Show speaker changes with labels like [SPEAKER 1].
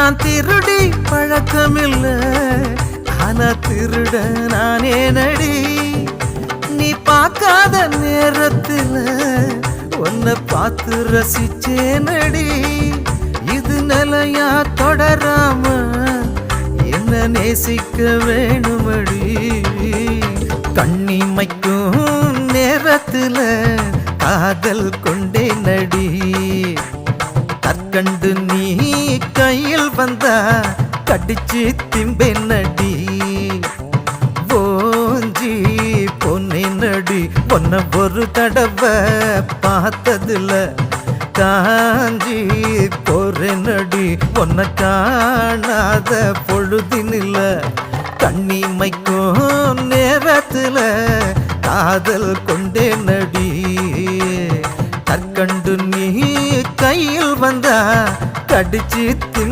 [SPEAKER 1] நான் திருடி பழக்கமில்ல. ஆனா திருட நானே நடி. நீ பார்க்காத நேரத்தில் உன்னை பார்த்து ரசிச்சே நடி. இது நிலையா தொடராம என்ன நேசிக்க வேணுமடி? கண்ணிமைக்கும் நேரத்தில் காதல் கொண்டே நடி. கண்டு நீ கையில் வந்தா கடிச்சு திம்பேன் நடி ஓஞ்சி பொன்னே நடி பொன்ன ஒரு தடவை பார்த்ததுல காஞ்சி போறே ஒன்ன பொன்ன காணாத பொழுதினில்ல கண்ணிமைக்கும் நேரத்துல காதல் கொண்டே நடி கற்கண்டு நீ கையில் வந்தா கடிச்சு